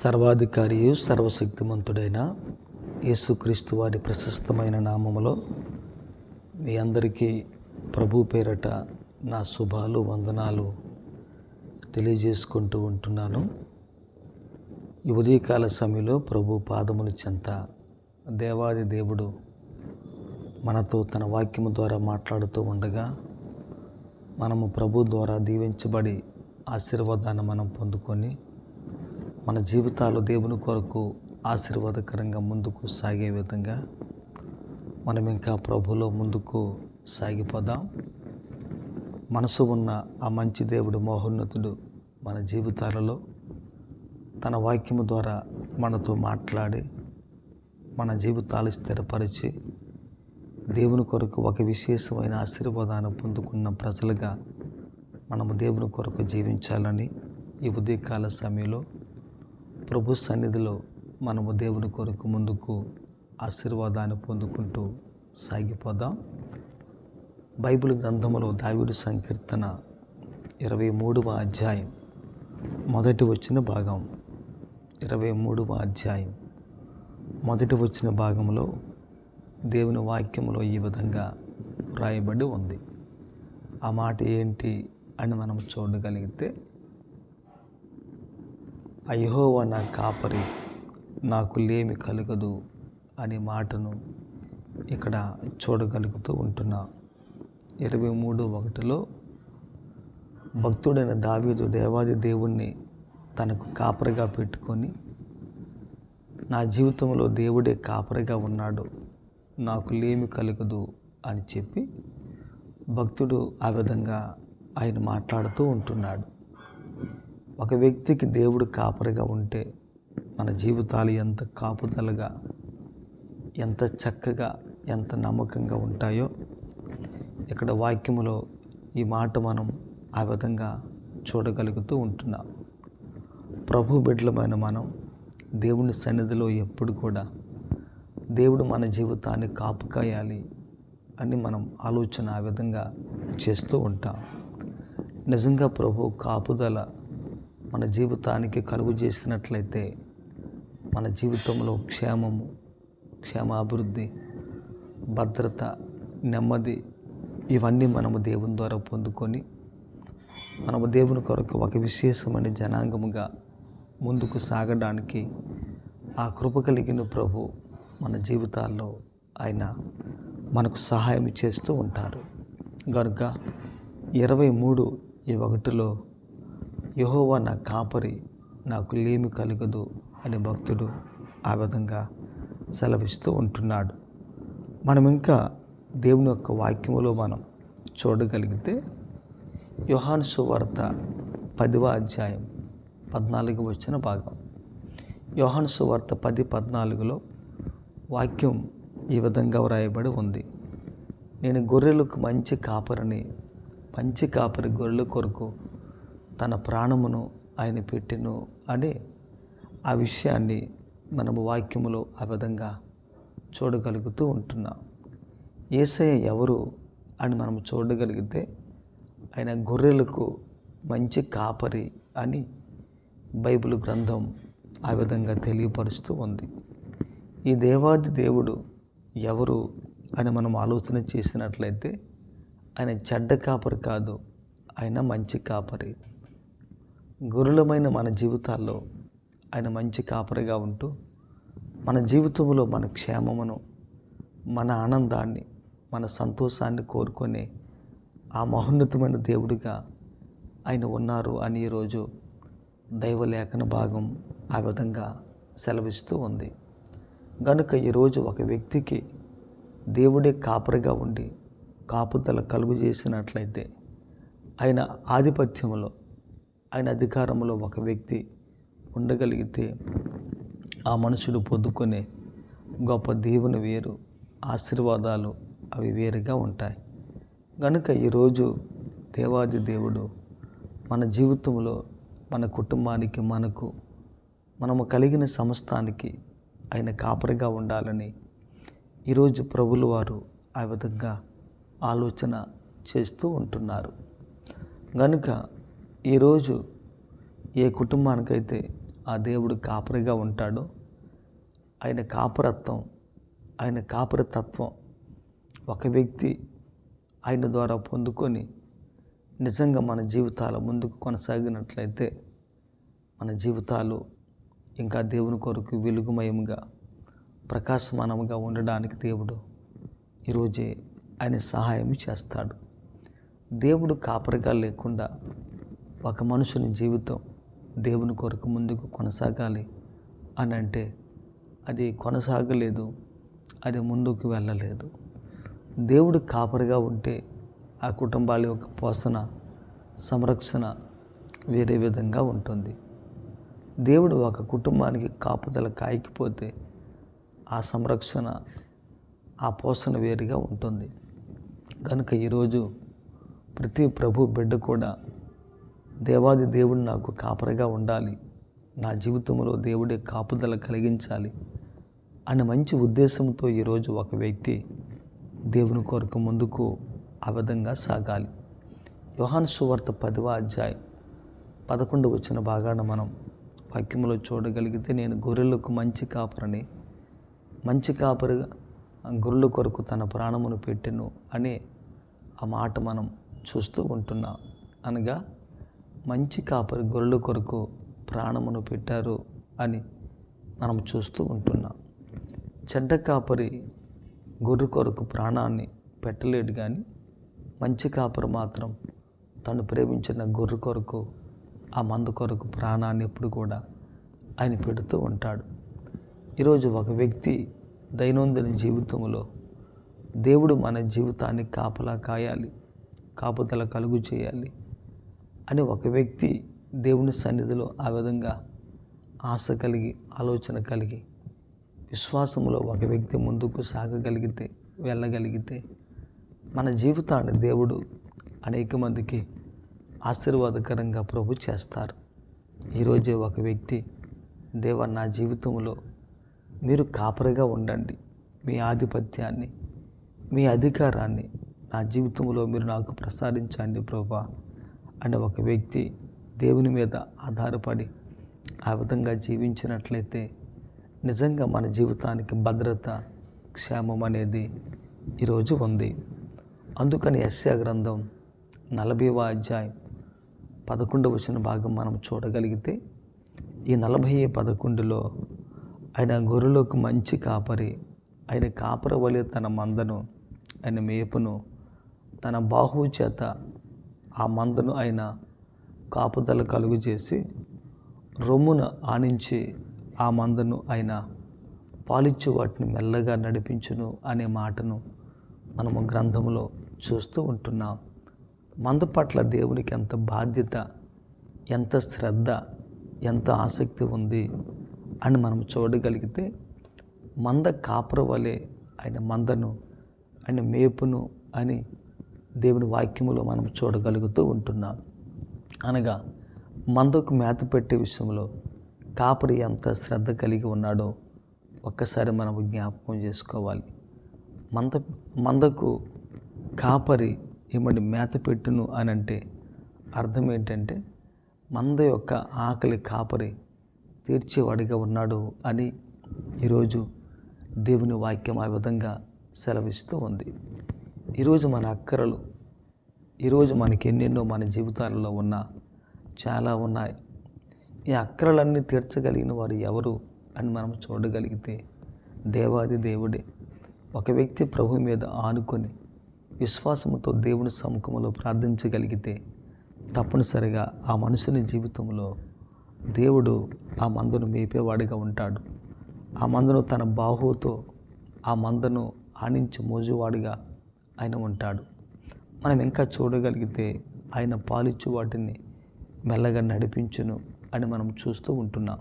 సర్వాధికారియు సర్వశక్తిమంతుడైన యేసుక్రీస్తు వారి ప్రశస్తమైన నామములో మీ అందరికీ ప్రభు పేరట నా శుభాలు వందనాలు తెలియజేసుకుంటూ ఉంటున్నాను. ఈ ఉదయకాల సమయంలో ప్రభు పాదముల చెంత దేవాది దేవుడు మనతో తన వాక్యము ద్వారా మాట్లాడుతూ ఉండగా మనము ప్రభు ద్వారా దీవించబడి ఆశీర్వాదాన్ని మనం పొందుకొని మన జీవితాలు దేవుని కొరకు ఆశీర్వాదకరంగా ముందుకు సాగే విధంగా మనం ఇంకా ప్రభులో ముందుకు సాగిపోదాం. మనసు ఉన్న ఆ మంచి దేవుడు మహోన్నతుడు మన జీవితాలలో తన వాక్యము ద్వారా మనతో మాట్లాడి మన జీవితాలు స్థిరపరిచి దేవుని కొరకు ఒక విశేషమైన ఆశీర్వాదాన్ని పొందుకున్న ప్రజలుగా మనము దేవుని కొరకు జీవించాలని ఈ ఉదయకాల సమయంలో ప్రభు సన్నిధిలో మనము దేవుని కొరకు ముందుకు ఆశీర్వాదాన్ని పొందుకుంటూ సాగిపోదాం. బైబిల్ గ్రంథములో దావిడి సంకీర్తన ఇరవై మూడవ అధ్యాయం మొదటి వచ్చిన భాగం. ఇరవై మూడవ అధ్యాయం మొదటి వచ్చిన భాగంలో దేవుని వాక్యంలో ఈ విధంగా రాయబడి ఉంది. ఆ మాట ఏంటి అని మనం చూడగలిగితే అయ్యోవ నా కాపరి నాకు లేమి కలగదు అనే మాటను ఇక్కడ చూడగలుగుతూ ఉంటున్నా. ఇరవై మూడు ఒకటిలో భక్తుడైన దావీదు దేవాది దేవుణ్ణి తనకు కాపరిగా పెట్టుకొని నా జీవితంలో దేవుడే కాపరిగా ఉన్నాడు నాకు లేమి కలగదు అని చెప్పి భక్తుడు ఆ విధంగా ఆయన మాట్లాడుతూ ఉంటున్నాడు. ఒక వ్యక్తికి దేవుడు కాపరిగా ఉంటే మన జీవితాలు ఎంత కాపుదలగా ఎంత చక్కగా ఎంత నమ్మకంగా ఉంటాయో ఇక్కడ వాక్యములో ఈ మాట మనం ఆ విధంగా చూడగలుగుతూ ఉంటున్నాం. ప్రభు బిడ్డలమైన మనం దేవుని సన్నిధిలో ఎప్పుడు కూడా దేవుడు మన జీవితాన్ని కాపు కాయాలి అని మనం ఆలోచన ఆ విధంగా చేస్తూ ఉంటాం. నిజంగా ప్రభు కాపుదల మన జీవితానికి కలుగు చేసినట్లయితే మన జీవితంలో క్షేమము క్షేమాభివృద్ధి భద్రత నెమ్మది ఇవన్నీ మనము దేవుని ద్వారా పొందుకొని మనము దేవుని కొరకు ఒక విశేషమైన జనాంగముగా ముందుకు సాగడానికి ఆ కృప కలిగిన ప్రభు మన జీవితాల్లో ఆయన మనకు సహాయం చేస్తూ ఉంటారు. కనుక ఇరవై మూడు ఈ ఒకటిలో యహోవా నా కాపరి నాకు లేమి కలగదు అని భక్తుడు ఆ విధంగా సెలవిస్తూ ఉంటున్నాడు. మనం ఇంకా దేవుని యొక్క వాక్యములో మనం చూడగలిగితే యోహాను సువార్త పదివ అధ్యాయం పద్నాలుగు వచ్చిన భాగం. యోహాను సువార్త పది పద్నాలుగులో వాక్యం ఈ విధంగా వ్రాయబడి ఉంది. నేను గొర్రెలకు మంచి కాపరిని మంచి కాపరి గొర్రెల కొరకు తన ప్రాణమును ఆయన పెట్టెను అనే ఆ విషయాన్ని మనము వాక్యములో ఆ విధంగా చూడగలుగుతూ ఉంటున్నాం. ఏసయ్య ఎవరు అని మనం చూడగలిగితే ఆయన గొర్రెలకు మంచి కాపరి అని బైబిల్ గ్రంథం ఆ విధంగా తెలియపరుస్తూ ఉంది. ఈ దేవాది దేవుడు ఎవరు అని మనం ఆలోచన చేసినట్లయితే ఆయన చెడ్డ కాపరి కాదు ఆయన మంచి కాపరి. గురులమైన మన జీవితాల్లో ఆయన మంచి కాపరిగా ఉంటూ మన జీవితంలో మన క్షేమమును మన ఆనందాన్ని మన సంతోషాన్ని కోరుకునే ఆ మహోన్నతమైన దేవుడిగా ఆయన ఉన్నారు అని ఈరోజు దైవలేఖన భాగం ఆ విధంగా సెలవిస్తూ ఉంది. కనుక ఈరోజు ఒక వ్యక్తికి దేవుడే కాపరిగా ఉండి కాపుదల కలుగు చేసినట్లయితే ఆయన ఆధిపత్యంలో ఆయన అధికారంలో ఒక వ్యక్తి ఉండగలిగితే ఆ మనుషుడు పొద్దుకునే గొప్ప దేవుని వేరు ఆశీర్వాదాలు అవి వేరుగా ఉంటాయి. కనుక ఈరోజు దేవాది దేవుడు మన జీవితంలో మన కుటుంబానికి మనకు మనము కలిగిన సమస్తానికి ఆయన కాపరిగా ఉండాలని ఈరోజు ప్రభులు వారు ఆ విధంగా ఆలోచన చేస్తూ ఉంటున్నారు. కనుక ఈరోజు ఏ కుటుంబానికైతే ఆ దేవుడు కాపరిగా ఉంటాడో ఆయన కాపురత్వం ఆయన కాపురతత్వం ఒక వ్యక్తి ఆయన ద్వారా పొందుకొని నిజంగా మన జీవితాల ముందుకు కొనసాగినట్లయితే మన జీవితాలు ఇంకా దేవుని కొరకు వెలుగుమయంగా ప్రకాశమానంగా ఉండడానికి దేవుడు ఈరోజే ఆయన సహాయం చేస్తాడు. దేవుడు కాపరిగా లేకుండా ఒక మనుషుని జీవితం దేవుని కొరకు ముందుకు కొనసాగాలి అని అంటే అది కొనసాగలేదు అది ముందుకు వెళ్ళలేదు. దేవుడు కాపరిగా ఉంటే ఆ కుటుంబాల యొక్క పోషణ సంరక్షణ వేరే విధంగా ఉంటుంది. దేవుడు ఒక కుటుంబానికి కాపుదల కాయకపోతే ఆ సంరక్షణ ఆ పోషణ వేరుగా ఉంటుంది. కనుక ఈరోజు ప్రతి ప్రభు బిడ్డ కూడా దేవాది దేవుడు నాకు కాపరిగా ఉండాలి. నా జీవితంలో దేవుడే కాపుదల కలిగించాలి అనే మంచి ఉద్దేశంతో ఈరోజు ఒక వ్యక్తి దేవుని కొరకు ముందుకు ఆ విధంగా సాగాలి. యోహాన్ సువార్త పదవ అధ్యాయం పదకొండు వచ్చిన భాగాన మనం వాక్యంలో చూడగలిగితే నేను గొర్రెలకు మంచి కాపరని మంచి కాపరిగా గొర్రెల కొరకు తన ప్రాణమును పెట్టెను అనే ఆ మాట మనం చూస్తూ ఉంటున్నాం అనగా మంచి కాపరి గొర్రెల కొరకు ప్రాణమును పెట్టారు అని మనం చూస్తూ ఉంటున్నాం. చెడ్డ కాపరి గొర్రె కొరకు ప్రాణాన్ని పెట్టలేడు కానీ మంచి కాపరి మాత్రం తను ప్రేమించిన గొర్రె కొరకు ఆ మందు కొరకు ప్రాణాన్ని ఎప్పుడు కూడా ఆయన పెడుతూ ఉంటాడు. ఈరోజు ఒక వ్యక్తి దైనందిన జీవితంలో దేవుడు మన జీవితాన్ని కాపలా కాయాలి కాపుదల కలుగు చేయాలి అని ఒక వ్యక్తి దేవుని సన్నిధిలో ఆ విధంగా ఆశ కలిగి ఆలోచన కలిగి విశ్వాసంలో ఒక వ్యక్తి ముందుకు సాగగలిగితే వెళ్ళగలిగితే మన జీవితాన్ని దేవుడు అనేక మందికి ఆశీర్వాదకరంగా ప్రభు చేస్తారు. ఈరోజే ఒక వ్యక్తి దేవ నా జీవితంలో మీరు కాపరిగా ఉండండి. మీ ఆధిపత్యాన్ని మీ అధికారాన్ని నా జీవితంలో మీరు నాకు ప్రసాదించండి ప్రభా. అనే ఒక వ్యక్తి దేవుని మీద ఆధారపడి ఆ విధంగా జీవించినట్లయితే నిజంగా మన జీవితానికి భద్రత క్షేమం అనేది ఈరోజు ఉంది. అందుకని ఎస్ఏ గ్రంథం నలభైవ అధ్యాయం పదకొండవ వచ్చిన భాగం మనం చూడగలిగితే ఈ నలభై పదకొండులో ఆయన గొర్రెలకు మంచి కాపరి ఆయన కాపర వలె తన మందను ఆయన మేపును తన బాహువు చేత ఆ మందను ఆయన కాపుదల కలుగు చేసి రొమ్మున ఆనించి ఆ మందను ఆయన పాలిచ్చు వాటిని మెల్లగా నడిపించును అనే మాటను మనము గ్రంథంలో చూస్తూ ఉంటున్నాం. మంద పట్ల దేవునికి ఎంత బాధ్యత ఎంత శ్రద్ధ ఎంత ఆసక్తి ఉంది అని మనం చూడగలిగితే మంద కాపుర వలె ఆయన మందను ఆయన మేపును అని దేవుని వాక్యములో మనం చూడగలుగుతూ ఉంటున్నాం. అనగా మందకు మేత పెట్టే విషయంలో కాపరి ఎంత శ్రద్ధ కలిగి ఉన్నాడో ఒక్కసారి మనం జ్ఞాపకం చేసుకోవాలి. మంద మందకు కాపరి ఏమండి మేత పెట్టును అని అంటే అర్థం ఏంటంటే మంద యొక్క ఆకలి కాపరి తీర్చేవాడిగా ఉన్నాడు అని ఈరోజు దేవుని వాక్యం ఆ విధంగా సెలవిస్తూ ఉంది. ఈరోజు మన అక్కరలు ఈరోజు మనకి ఎన్నెన్నో మన జీవితాలలో ఉన్న చాలా ఉన్నాయి. ఈ అక్కరలన్నీ తీర్చగలిగిన వారు ఎవరు అని మనం చూడగలిగితే దేవాది దేవుడే. ఒక వ్యక్తి ప్రభు మీద ఆనుకొని విశ్వాసంతో దేవుని సముఖంలో ప్రార్థించగలిగితే తప్పనిసరిగా ఆ మనుషుని జీవితంలో దేవుడు ఆ మందును మేపేవాడిగా ఉంటాడు. ఆ మందును తన బాహువుతో ఆ మందను ఆణించి మోజువాడిగా ఆయన ఉంటాడు. మనం ఇంకా చూడగలిగితే ఆయన పాలిచ్చు వాటిని మెల్లగా నడిపించును అని మనం చూస్తూ ఉంటున్నాం.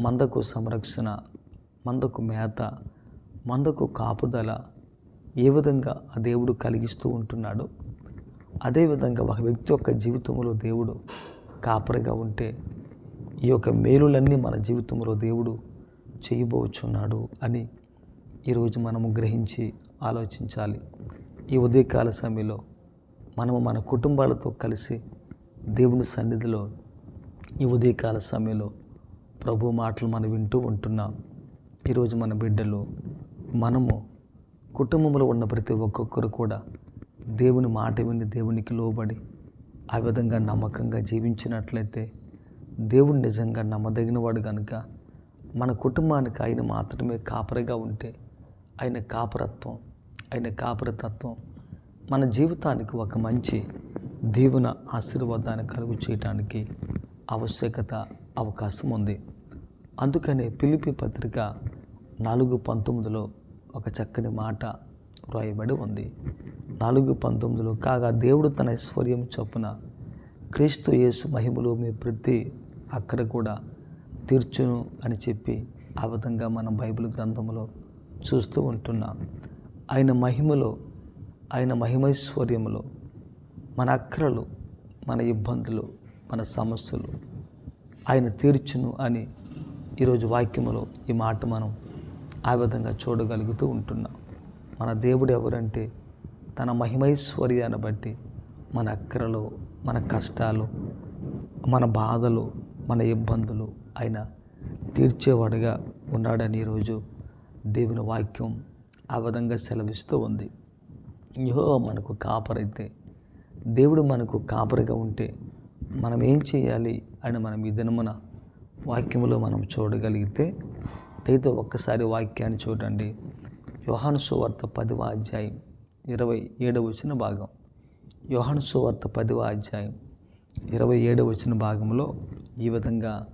మందకు సంరక్షణ మందకు మేత మందకు కాపుదల ఏ విధంగా ఆ దేవుడు కలిగిస్తూ ఉంటున్నాడో అదేవిధంగా ఒక వ్యక్తి యొక్క జీవితంలో దేవుడు కాపరిగా ఉంటే ఈ యొక్క మేలులన్నీ మన జీవితంలో దేవుడు చేయబోచున్నాడు అని ఈరోజు మనము గ్రహించి ఆలోచించాలి. ఈ ఉదయకాల సమయంలో మనము మన కుటుంబాలతో కలిసి దేవుని సన్నిధిలో ఈ ఉదయకాల సమయంలో ప్రభు మాటలు మనం వింటూ ఉంటున్నాం. ఈరోజు మన బిడ్డలు మనము కుటుంబంలో ఉన్న ప్రతి ఒక్కొక్కరు కూడా దేవుని మాట విని దేవునికి లోబడి ఆ విధంగా నమ్మకంగా జీవించినట్లయితే దేవుడు నిజంగా నమ్మదగినవాడు కనుక మన కుటుంబానికి ఆయన మాత్రమే కాపరిగా ఉంటే ఆయన కాపరత్వం ఆయన కాపురతత్వం మన జీవితానికి ఒక మంచి దీవెన ఆశీర్వాదాన్ని కలుగు చేయడానికి ఆవశ్యకత అవకాశం ఉంది. అందుకనే పిలిపి పత్రిక నాలుగు పంతొమ్మిదిలో ఒక చక్కని మాట వ్రాయబడి ఉంది. నాలుగు పంతొమ్మిదిలో కాగా దేవుడు తన ఐశ్వర్యం చొప్పున క్రీస్తు యేసు మహిమలో మీ ప్రతి అక్కడ కూడా తీర్చును అని చెప్పి ఆ విధంగా మనం బైబిల్ గ్రంథంలో చూస్తూ ఉంటున్నాం. ఆయన మహిమలో ఆయన మహిమైశ్వర్యంలో మన అక్కరలు మన ఇబ్బందులు మన సమస్యలు ఆయన తీర్చును అని ఈరోజు వాక్యములో ఈ మాట మనం ఆ విధంగా చూడగలుగుతూ ఉంటున్నాం. మన దేవుడు ఎవరంటే తన మహిమైశ్వర్యాన్ని బట్టి మన అక్కరలు మన కష్టాలు మన బాధలు మన ఇబ్బందులు ఆయన తీర్చేవాడుగా ఉన్నాడని ఈరోజు దేవుని వాక్యం ఆ విధంగా సెలవిస్తూ ఉంది. యహో మనకు కాపరైతే దేవుడు మనకు కాపరిగా ఉంటే మనం ఏం చేయాలి అని మనం ఈ దినమున వాక్యములో మనం చూడగలిగితే అయితే ఒక్కసారి వాక్యాన్ని చూడండి. యోహాను సువార్త పదివ అధ్యాయం ఇరవై ఏడవ వచ్చిన భాగం. యోహాను సువార్త పదివ అధ్యాయం ఇరవై ఏడవ వచ్చిన భాగంలో ఈ విధంగా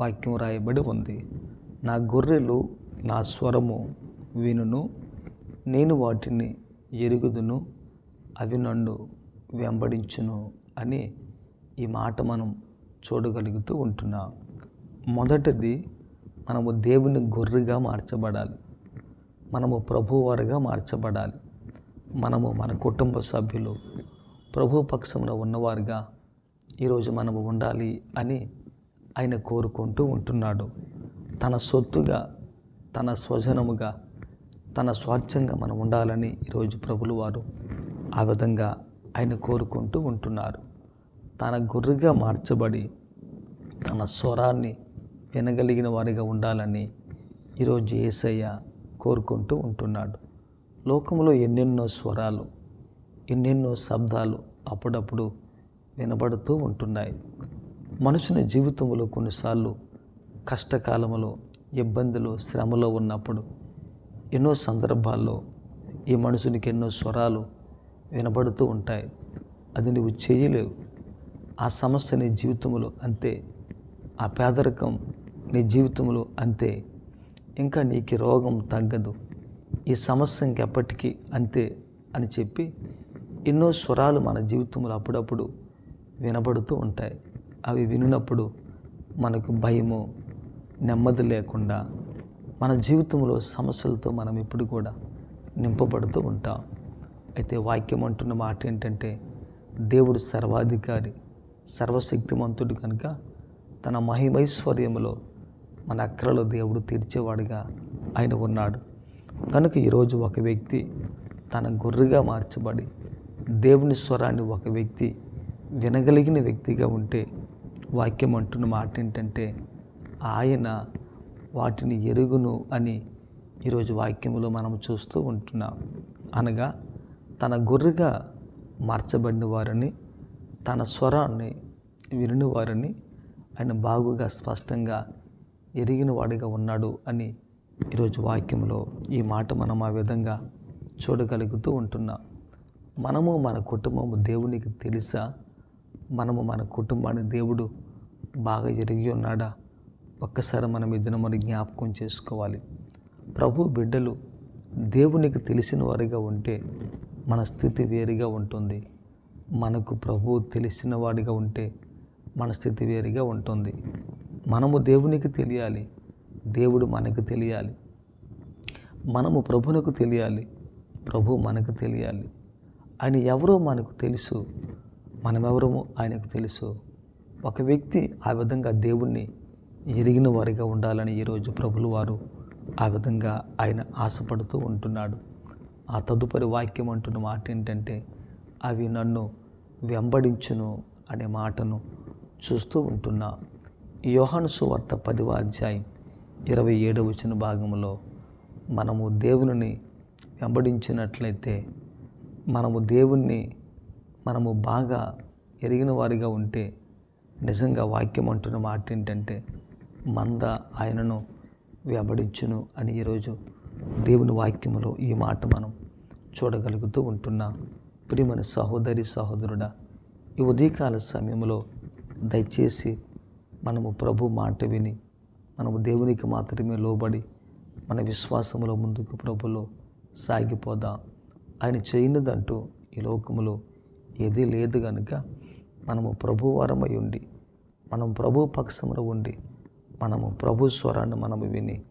వాక్యం రాయబడి ఉంది. నా గొర్రెలు నా స్వరము వినును నేను వాటిని ఎరుగుదును అవి నన్ను వెంబడించును అని ఈ మాట మనం చూడగలుగుతూ ఉంటున్నాం. మొదటిది మనము దేవుని గొర్రెగా మార్చబడాలి. మనము ప్రభువారుగా మార్చబడాలి. మనము మన కుటుంబ సభ్యులు ప్రభు పక్షంలో ఉన్నవారుగా ఈరోజు మనము ఉండాలి అని ఆయన కోరుకుంటూ ఉంటున్నాడు. తన సొత్తుగా తన స్వజనముగా తన స్వార్థంగా మనం ఉండాలని ఈరోజు ప్రభులు వారు ఆ విధంగా ఆయన కోరుకుంటూ ఉంటున్నారు. తన గొర్రెగా మార్చబడి తన స్వరాన్ని వినగలిగిన వారిగా ఉండాలని ఈరోజు ఏసయ్య కోరుకుంటూ ఉంటున్నాడు. లోకంలో ఎన్నెన్నో స్వరాలు ఎన్నెన్నో శబ్దాలు అప్పుడప్పుడు వినబడుతూ ఉంటున్నాయి. మనుషుని జీవితంలో కొన్నిసార్లు కష్టకాలంలో ఇబ్బందులు శ్రమలో ఉన్నప్పుడు ఎన్నో సందర్భాల్లో ఈ మనుషునికి ఎన్నో స్వరాలు వినబడుతూ ఉంటాయి. అది నువ్వు చేయలేవు. ఆ సమస్య నీ జీవితంలో అంతే. ఆ పేదరికం నీ జీవితంలో అంతే. ఇంకా నీకు రోగం తగ్గదు. ఈ సమస్య ఇంకెప్పటికీ అంతే అని చెప్పి ఎన్నో స్వరాలు మన జీవితంలో అప్పుడప్పుడు వినబడుతూ ఉంటాయి. అవి వినినప్పుడు మనకు భయము నెమ్మది లేకుండా మన జీవితంలో సమస్యలతో మనం ఇప్పుడు కూడా నింపబడుతూ ఉంటాం. అయితే వాక్యం అంటున్న మాట ఏంటంటే దేవుడు సర్వాధికారి సర్వశక్తిమంతుడు కనుక తన మహిమైశ్వర్యములో మన అక్కరలో దేవుడు తీర్చేవాడుగా ఆయన ఉన్నాడు. కనుక ఈరోజు ఒక వ్యక్తి తన గొర్రెగా మార్చబడి దేవుని స్వరాన్ని ఒక వ్యక్తి వినగలిగిన వ్యక్తిగా ఉంటే వాక్యం అంటున్న మాట ఏంటంటే ఆయన వాటిని ఎరుగును అని ఈరోజు వాక్యములో మనం చూస్తూ ఉంటున్నాం. అనగా తన గొర్రెగా మార్చబడిన వారిని తన స్వరాన్ని విని వారిని ఆయన బాగుగా స్పష్టంగా ఎరిగిన వాడిగా ఉన్నాడు అని ఈరోజు వాక్యంలో ఈ మాట మనం ఆ విధంగా చూడగలుగుతూ ఉంటున్నాం. మనము మన కుటుంబము దేవునికి తెలుసా? మనము మన కుటుంబాన్ని దేవుడు బాగా ఎరిగి ఉన్నాడా? ఒక్కసారి మనం ఈ దినమును జ్ఞాపకం చేసుకోవాలి. ప్రభు బిడ్డలు దేవునికి తెలిసిన వారిగా ఉంటే మన స్థితి వేరుగా ఉంటుంది. మనకు ప్రభు తెలిసిన వాడిగా ఉంటే మన స్థితి వేరుగా ఉంటుంది. మనము దేవునికి తెలియాలి. దేవుడు మనకు తెలియాలి. మనము ప్రభునకు తెలియాలి. ప్రభు మనకు తెలియాలి. ఆయన ఎవరో మనకు తెలుసు. మనమెవరమో ఆయనకు తెలుసు. ఒక వ్యక్తి ఆ విధంగా దేవుణ్ణి ఎరిగిన వారిగా ఉండాలని ఈరోజు ప్రభులు వారు ఆ విధంగా ఆయన ఆశపడుతూ ఉంటున్నాడు. ఆ తదుపరి వాక్యం అంటున్న మాట ఏంటంటే అవి నన్ను వెంబడించును అనే మాటను చూస్తూ ఉంటున్నా. యోహాను సువార్త పదివ అధ్యాయం ఇరవై ఏడవ వచ్చిన భాగంలో మనము దేవుని వెంబడించినట్లయితే మనము దేవుణ్ణి మనము బాగా ఎరిగిన వారిగా ఉంటే నిజంగా వాక్యం అంటున్న మాట ఏంటంటే మంద ఆయనను వెంబడించును అని ఈరోజు దేవుని వాక్యములో ఈ మాట మనం చూడగలుగుతూ ఉంటున్నాం. ప్రియమైన సహోదరి సహోదరుడా ఈ ఉదయకాల సమయంలో దయచేసి మనము ప్రభు మాట విని మనము దేవునికి మాత్రమే లోబడి మన విశ్వాసములో ముందుకు ప్రభులో సాగిపోదాం. ఆయన చేయనిదంటూ ఈ లోకములో ఏదీ లేదు కనుక మనము ప్రభువారమై ఉండి మనం ప్రభు పక్షములో ఉండి మనము ప్రభు స్వరాన్ని మనము విని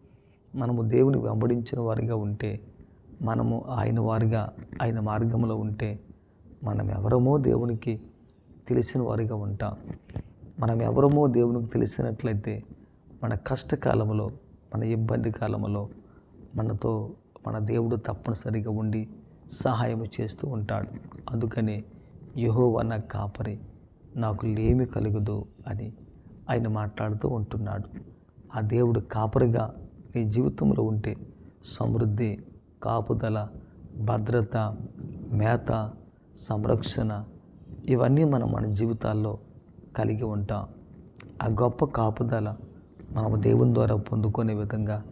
మనము దేవుని వెంబడించిన వారిగా ఉంటే మనము ఆయన వారిగా ఆయన మార్గంలో ఉంటే మనం ఎవరమో దేవునికి తెలిసిన వారిగా ఉంటాం. మనం ఎవరమో దేవునికి తెలిసినట్లయితే మన కష్టకాలంలో మన ఇబ్బంది కాలంలో మనతో మన దేవుడు తప్పనిసరిగా ఉండి సహాయం చేస్తూ ఉంటాడు. అందుకని యహోవా నా కాపరి నాకు లేమి కలుగుదు అని ఆయన మాట్లాడుతూ ఉంటున్నాడు. ఆ దేవుడు కాపరిగా నీ జీవితంలో ఉంటే సమృద్ధి కాపుదల భద్రత మేత సంరక్షణ ఇవన్నీ మనం మన జీవితాల్లో కలిగి ఉంటాం. ఆ గొప్ప కాపుదల మనము దేవుని ద్వారా పొందుకునే విధంగా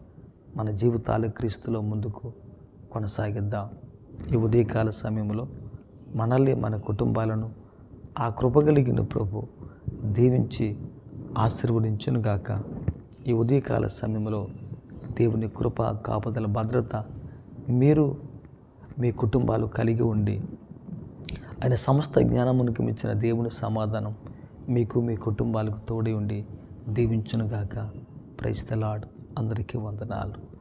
మన జీవితాలు క్రీస్తులో ముందుకు కొనసాగిద్దాం. ఈ ఉదయకాల సమయంలో మనల్ని మన కుటుంబాలను ఆ కృపగలిగిన ప్రభు దీవించి ఆశీర్వదించునుగాక. ఈ ఉదయకాల సమయంలో దేవుని కృప కాపుదల భద్రత మీరు మీ కుటుంబాలు కలిగి ఉండి ఆయన సమస్త జ్ఞానమునికి మించిన దేవుని సమాధానం మీకు మీ కుటుంబాలకు తోడి ఉండి దీవించునుగాక. ప్రైస్తలాడ్ అందరికీ వందనాలు.